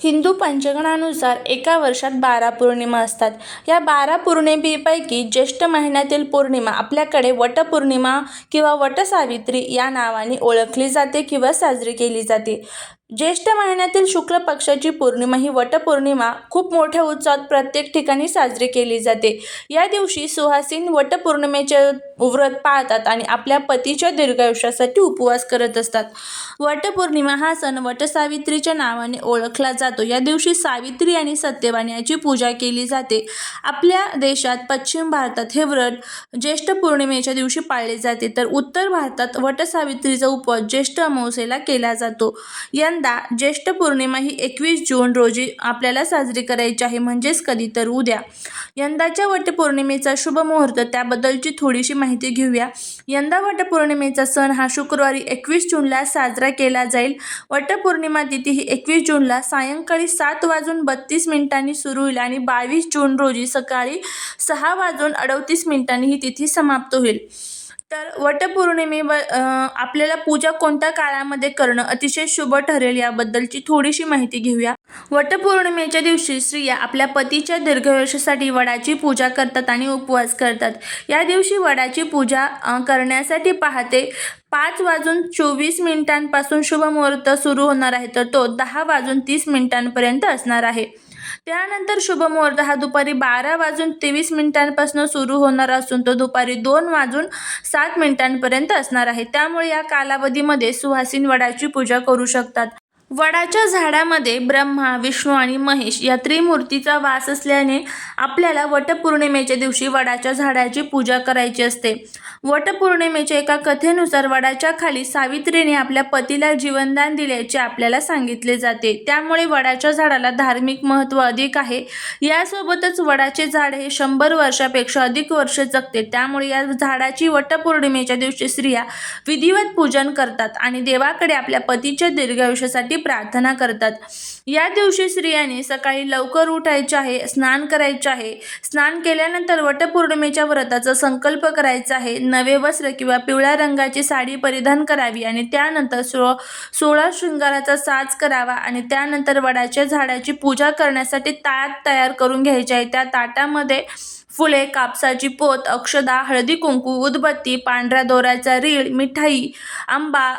हिंदू पंचांगानुसार एका वर्षात बारा पौर्णिमा असतात. या बारा पौर्णिमेपैकी ज्येष्ठ महिन्यातील पौर्णिमा आपल्याकडे वटपौर्णिमा किंवा वटसावित्री या नावाने ओळखली जाते किंवा साजरी केली जाते. ज्येष्ठ महिन्यातील शुक्ल पक्षाची पौर्णिमा ही वटपौर्णिमा खूप मोठ्या उत्साहात प्रत्येक ठिकाणी साजरी केली जाते. या दिवशी सुहासिन वटपौर्णिमेच्या व्रत पाळतात आणि आपल्या पतीच्या दीर्घायुष्यासाठी उपवास करत असतात. वटपौर्णिमा हा सण वटसावित्रीच्या नावाने ओळखला जातो. या दिवशी सावित्री आणि सत्यवान याची पूजा केली जाते. आपल्या देशात पश्चिम भारतात हे व्रत ज्येष्ठ पौर्णिमेच्या दिवशी पाळले जाते. तर उत्तर भारतात वटसावित्रीचा उपवास ज्येष्ठ अमावस्येला केला जातो. यंदा ज्येष्ठ पौर्णिमा ही एकवीस जून रोजी आपल्याला साजरी करायची आहे. म्हणजेच कधी तर उद्या. यंदाच्या वटपौर्णिमेचा शुभ मुहूर्त त्याबद्दलची थोडीशी माहिती घेऊया. यंदा वटपौर्णिमेचा सण हा शुक्रवारी एकवीस जूनला साजरा केला जाईल. वटपौर्णिमा तिथी ही एकवीस जूनला सायंकाळी सात वाजून बत्तीस मिनिटांनी सुरू होईल आणि बावीस जून रोजी सकाळी सहा वाजून अडतीस मिनिटांनी ही तिथी समाप्त होईल. तर वटपौर्णिमेवर आपल्याला पूजा कोणत्या काळामध्ये करणं अतिशय शुभ ठरेल याबद्दलची थोडीशी माहिती घेऊया. वटपौर्णिमेच्या दिवशी स्त्रिया आपल्या पतीच्या दीर्घायुष्यासाठी वडाची पूजा करतात आणि उपवास करतात. या दिवशी वडाची पूजा करण्यासाठी पहाटे पाच वाजून चोवीस मिनिटांपासून शुभ मुहूर्त सुरू होणार आहे तर तो दहा वाजून तीस मिनिटांपर्यंत असणार आहे. त्यानंतर शुभ मुहूर्त. हा दुपारी बारा वाजून तेवीस मिनिटांपासून सुरू होणार असून तो दुपारी दोन वाजून सात मिनिटांपर्यंत असणार आहे. त्यामुळे या कालावधीमध्ये सुहासिन वडाची पूजा करू शकतात. वडाच्या झाडामध्ये ब्रह्मा विष्णू आणि महेश या त्रिमूर्तीचा वास असल्याने आपल्याला वटपौर्णिमेच्या दिवशी वडाच्या झाडाची पूजा करायची असते. वटपौर्णिमेच्या एका कथेनुसार वडाच्या खाली सावित्रीने आपल्या पतीला जीवनदान दिल्याचे आपल्याला सांगितले जाते. त्यामुळे वडाच्या झाडाला धार्मिक महत्त्व अधिक आहे. यासोबतच वडाचे झाड हे शंभर वर्षापेक्षा अधिक वर्ष जगते. त्यामुळे या झाडाची वटपौर्णिमेच्या दिवशी स्त्रिया विधिवत पूजन करतात आणि देवाकडे आपल्या पतीच्या दीर्घायुष्यासाठी प्रार्थना करतात. या दिवशी स्त्रियांनी सकाळी लवकर उठायचे आहे स्नान करायचे आहे. स्नान केल्यानंतर वटपौर्णिमेच्या व्रताचा संकल्प करायचा आहे. नवे वस्त्र किंवा पिवळ्या रंगाची साडी परिधान करावी आणि त्यानंतर सो सोळा शृंगाराचा साज करावा आणि त्यानंतर वडाच्या झाडाची पूजा करण्यासाठी ताट तयार करून घ्यायचे आहे. त्या ताटामध्ये फुले कापसाची पोत अक्षदा हळदी कुंकू उदबत्ती पांढऱ्या दोऱ्याचा रीळ मिठाई आंबा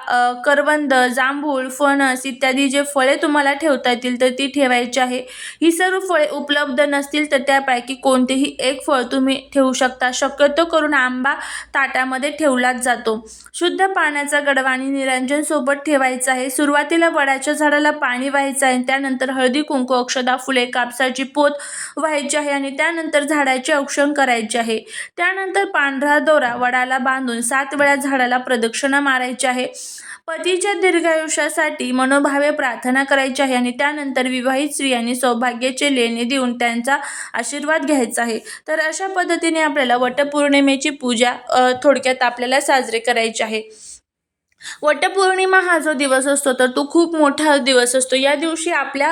करवंद जांभूळ फणस इत्यादी जे फळे तुम्हाला ठेवता येतील तर ती ठेवायची आहे. ही सर्व फळे उपलब्ध नसतील तर त्यापैकी कोणतेही एक फळ तुम्ही ठेवू शकता. शक्यतो करून आंबा ताटामध्ये ठेवलाच जातो. शुद्ध पाण्याचा गडवाणी निरंजन सोबत ठेवायचा आहे. सुरुवातीला वडाच्या झाडाला पाणी व्हायचं आहे त्यानंतर हळदी कुंकू अक्षदा फुले कापसाची पोत व्हायची आहे आणि त्यानंतर झाडाचे औक्षण करायचे आहे. त्यानंतर पांढरा दोरा वडाला बांधून सात वेळा झाडाला प्रदक्षिणा मारायची आहे. पतीच्या दीर्घायुष्यासाठी मनोभावे प्रार्थना करायची आहे आणि त्यानंतर विवाहित स्त्रियांनी सौभाग्याचे लेणे देऊन त्यांचा आशीर्वाद घ्यायचा आहे. तर अशा पद्धतीने आपल्याला वटपौर्णिमेची पूजा थोडक्यात आपल्याला साजरी करायची आहे. वटपौर्णिमा हा जो दिवस असतो तर तो खूप मोठा दिवस असतो. या दिवशी आपल्या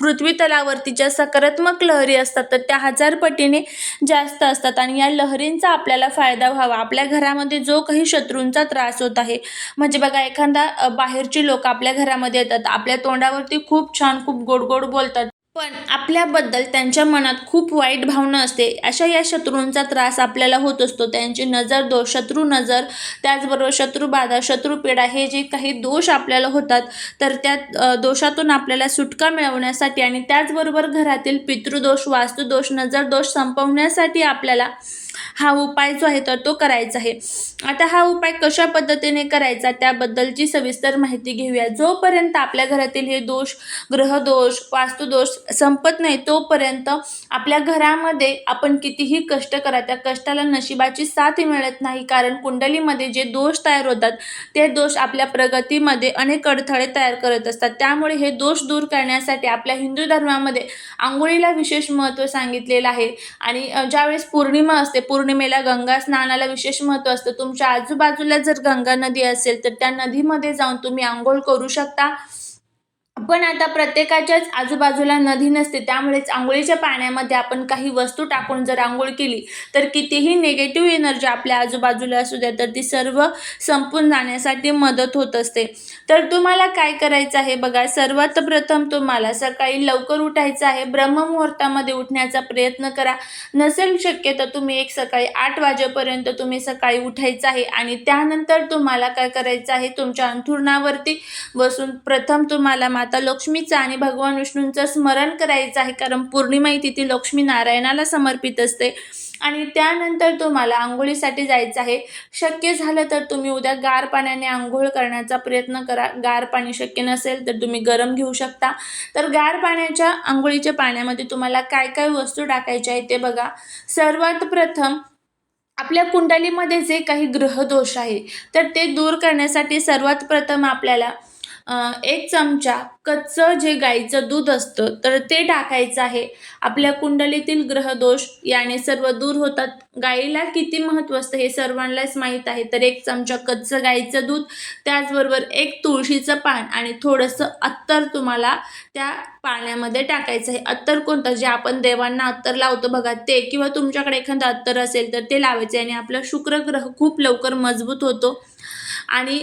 पृथ्वी तलावरती ज्या सकारात्मक लहरी असतात तर त्या हजार पटीने जास्त असतात आणि या लहरींचा आपल्याला फायदा व्हावा. आपल्या घरामध्ये जो काही शत्रूंचा त्रास होत आहे म्हणजे बघा एखादा बाहेरची लोक आपल्या घरामध्ये येतात आपल्या तोंडावरती खूप छान खूप गोड गोड बोलतात. पण आपल्याबद्दल त्यांच्या मनात खूप वाईट भावना असते. अशा या शत्रूंचा त्रास आपल्याला होत असतो. त्यांची नजर दोष शत्रू नजर त्याचबरोबर शत्रुबाधा शत्रुपीडा हे जे काही दोष आपल्याला होतात तर त्या दोषातून आपल्याला सुटका मिळवण्यासाठी आणि त्याचबरोबर घरातील पितृदोष वास्तुदोष नजरदोष संपवण्यासाठी आपल्याला हा उपाय जो आहे तर तो करायचा आहे. आता हा उपाय कशा पद्धतीने करायचा त्याबद्दलची सविस्तर माहिती घेऊया. जोपर्यंत आपल्या घरातील हे दोष ग्रहदोष वास्तुदोष संपत नाही तोपर्यंत आपल्या घरामध्ये आपण कितीही कष्ट करा त्या कष्टाला नशिबाची साथ मिळत नाही. कारण कुंडलीमध्ये जे दोष तयार होतात ते दोष आपल्या प्रगतीमध्ये अनेक अडथळे तयार करत असतात. त्यामुळे हे दोष दूर करण्यासाठी आपल्या हिंदू धर्मामध्ये आंघोळीला विशेष महत्त्व सांगितलेलं आहे. आणि ज्यावेळेस पौर्णिमा असते पौर्णिमेला गंगा स्नानाला विशेष महत्त्व असतं. तुमच्या आजूबाजूला जर गंगा नदी असेल तर त्या नदीमध्ये जाऊन तुम्ही आंघोळ करू शकता. पण आता प्रत्येकाच्याच आजूबाजूला नदी नसते त्यामुळेच आंघोळीच्या पाण्यामध्ये आपण काही वस्तू टाकून जर आंघोळ केली तर कितीही निगेटिव्ह एनर्जी आपल्या आजूबाजूला असू द्या तर ती सर्व संपून जाण्यासाठी मदत होत असते. तर तुम्हाला काय करायचं आहे बघा सर्वात प्रथम तुम्हाला सकाळी लवकर उठायचं आहे ब्रह्ममुहूर्तामध्ये उठण्याचा प्रयत्न करा. नसेल शक्य तर तुम्ही एक सकाळी आठ वाजेपर्यंत तुम्ही सकाळी उठायचं आहे आणि त्यानंतर तुम्हाला काय करायचं आहे तुमच्या अंथुरणावरती बसून प्रथम तुम्हाला माता लक्ष्मीचं आणि भगवान विष्णूंचं स्मरण करायचं आहे कारण पौर्णिमा ही तिथे लक्ष्मी नारायणाला समर्पित असते. आणि त्यानंतर तुम्हाला आंघोळीसाठी जायचं आहे. शक्य झालं तर तुम्ही उद्या गार पाण्याने आंघोळ करण्याचा प्रयत्न करा. गार पाणी शक्य नसेल तर तुम्ही गरम घेऊ शकता. तर गार पाण्याच्या आंघोळीच्या पाण्यामध्ये तुम्हाला काय काय वस्तू टाकायच्या आहेत ते बघा. सर्वात प्रथम आपल्या कुंडलीमध्ये जे काही ग्रहदोष आहे तर ते दूर करण्यासाठी सर्वात प्रथम आपल्याला एक चमचा कच्चं जे गाईचं दूध असतं तर ते टाकायचं आहे. आपल्या कुंडलीतील ग्रहदोष याने सर्व दूर होतात. गाईला किती महत्त्व असतं हे सर्वांनाच माहीत आहे. तर एक चमचा कच्चं गाईचं दूध त्याचबरोबर एक तुळशीचं पान आणि थोडंसं अत्तर तुम्हाला त्या पाण्यामध्ये टाकायचं आहे. अत्तर कोणतं? जे आपण देवांना अत्तर लावतो बघा ते किंवा तुमच्याकडे एखादं अत्तर असेल तर ते लावायचे आणि आपला शुक्र ग्रह खूप लवकर मजबूत होतो. आणि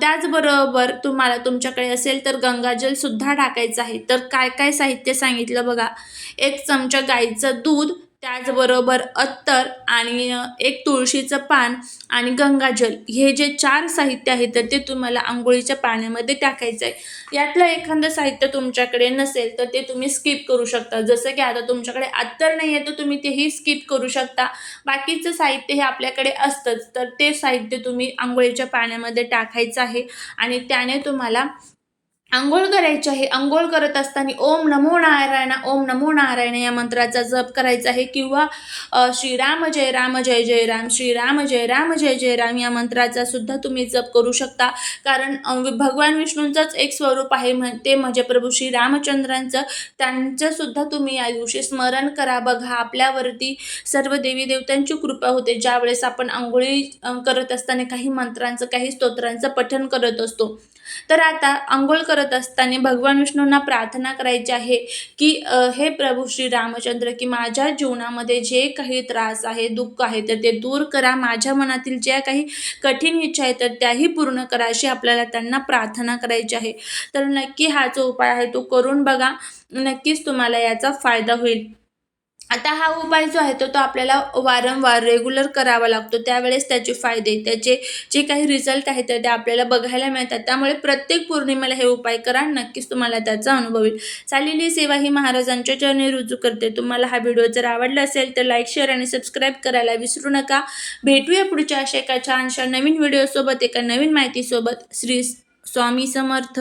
त्याचबरोबर तुम्हाला तुमच्याकडे असेल तर गंगाजलसुद्धा टाकायचं आहे. तर काय काय साहित्य सांगितलं बघा. एक चमचा गाईचं दूध त्याचबरोबर अत्तर आणि एक तुळशीचं पान आणि गंगाजल हे जे चार साहित्य आहे तर ते तुम्हाला आंघोळीच्या पाण्यामध्ये टाकायचं आहे. यातलं एखादं साहित्य तुमच्याकडे नसेल तर ते तुम्ही स्किप करू शकता. जसं की आता तुमच्याकडे अत्तर नाही आहे तर तुम्ही तेही स्किप करू शकता. बाकीचं साहित्य हे आपल्याकडे असतंच तर ते साहित्य तुम्ही आंघोळीच्या पाण्यामध्ये टाकायचं आहे आणि त्याने तुम्हाला आंघोळ करायची आहे. आंघोळ करत असताना ओम नमो नारायणा ओम नमो नारायण या मंत्राचा जप करायचा आहे. किंवा श्रीराम जय राम जय जय राम श्रीराम जय राम जय जय राम या मंत्राचा सुद्धा तुम्ही जप करू शकता. कारण भगवान विष्णूंचंच एक स्वरूप आहे. ते म्हणजे प्रभू श्री रामचंद्रांचं. त्यांचं सुद्धा तुम्ही या दिवशी स्मरण करा. बघा आपल्यावरती सर्व देवी देवतांची कृपा होते. ज्यावेळेस आपण आंघोळी करत असताना काही मंत्रांचं काही स्तोत्रांचं पठण करत असतो. तर आता आंघोळ करत असताना भगवान विष्णूंना प्रार्थना करायची आहे की हे प्रभू श्री रामचंद्र की माझ्या जीवनामध्ये जे काही त्रास आहे दुःख आहे तर ते दूर करा. माझ्या मनातील ज्या काही कठीण इच्छा आहे तर त्याही पूर्ण करा अशी आपल्याला त्यांना प्रार्थना करायची आहे. तर नक्की हा जो उपाय आहे तो करून बघा. नक्कीच तुम्हाला याचा फायदा होईल. आता हा उपाय जो आहे तो तो आपल्याला वारंवार रेग्युलर करावा लागतो. त्यावेळेस त्याचे फायदे त्याचे जे काही रिझल्ट आहेत ते आपल्याला बघायला मिळतात. त्यामुळे प्रत्येक पौर्णिमेला हे उपाय करा. नक्कीच तुम्हाला त्याचा अनुभव येईल. चाललेली सेवा ही महाराजांच्या चरणी रुजू करते. तुम्हाला हा व्हिडिओ जर आवडला असेल तर लाईक शेअर आणि सबस्क्राईब करायला विसरू नका. भेटूया पुढच्या अशा एका छानशा नवीन व्हिडिओसोबत एका नवीन माहितीसोबत. श्री स्वामी समर्थ.